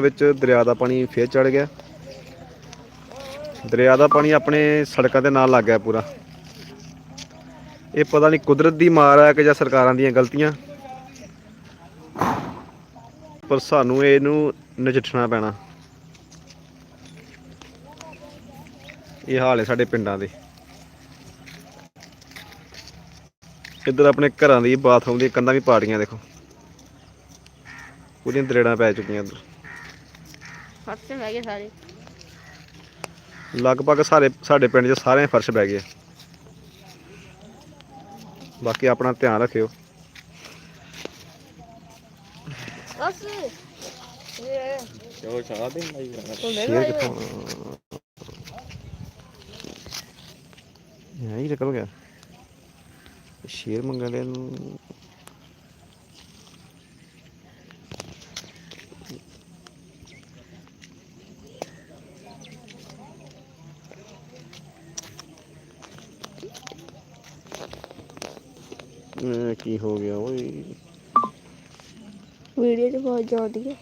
ਵਿੱਚ ਦਰਿਆ ਦਾ ਪਾਣੀ ਫੇਰ ਚੜ ਗਿਆ। ਦਰਿਆ ਦਾ ਪਾਣੀ ਆਪਣੇ ਸੜਕਾਂ ਦੇ ਨਾਲ ਲੱਗ ਗਿਆ ਪੂਰਾ। ਇਹ ਪਤਾ ਨਹੀਂ ਕੁਦਰਤ ਦੀ ਮਾਰ ਹੈ ਕਿ ਜਾਂ ਸਰਕਾਰਾਂ ਦੀਆਂ ਗਲਤੀਆਂ। ਪਰ ਸਾਨੂੰ ਇਹਨੂੰ ਨਜਿੱਠਣਾ ਪੈਣਾ। ਇਹ ਹਾਲ ਹੈ ਸਾਡੇ ਪਿੰਡਾਂ ਦੇ। ਇੱਧਰ ਆਪਣੇ ਘਰਾਂ ਦੀ, ਬਾਥਰੂਮ ਦੀ ਕੰਧਾਂ ਵੀ ਪਾੜੀਆਂ ਦੇਖੋ। ਪੂਰੀਆਂ ਦਰੇੜਾਂ ਪੈ ਚੁੱਕੀਆਂ ਇੱਧਰ। ਫਸ ਤੇ ਬਹਿ ਗਏ ਸਾਰੇ। ਲਗਭਗ ਸਾਰੇ ਸਾਡੇ ਪਿੰਡ 'ਚ ਸਾਰੇ ਫਰਸ਼ ਬਹਿ ਗਏ ਬਾਕੀ ਆਪਣਾ ਧਿਆਨ ਰੱਖਿਓ। ਬਸ। ਇਹ ਚਲੋ ਚਾਹ ਦੇ ਲਾਈ ਸ਼ੇਰ ਕਿੱਥੋਂ ਇਹ ਹੀ ਨਿਕਲ ਗਿਆ। ਸ਼ੇਰ ਮੰਗਣ ਦੇ ਨੂੰ। ਇਹ ਕੀ ਹੋ ਗਿਆ ਓਏ? ਵੀਡੀਓ ਚ ਬਹੁਤ ਜਾਂਦੀ ਹੈ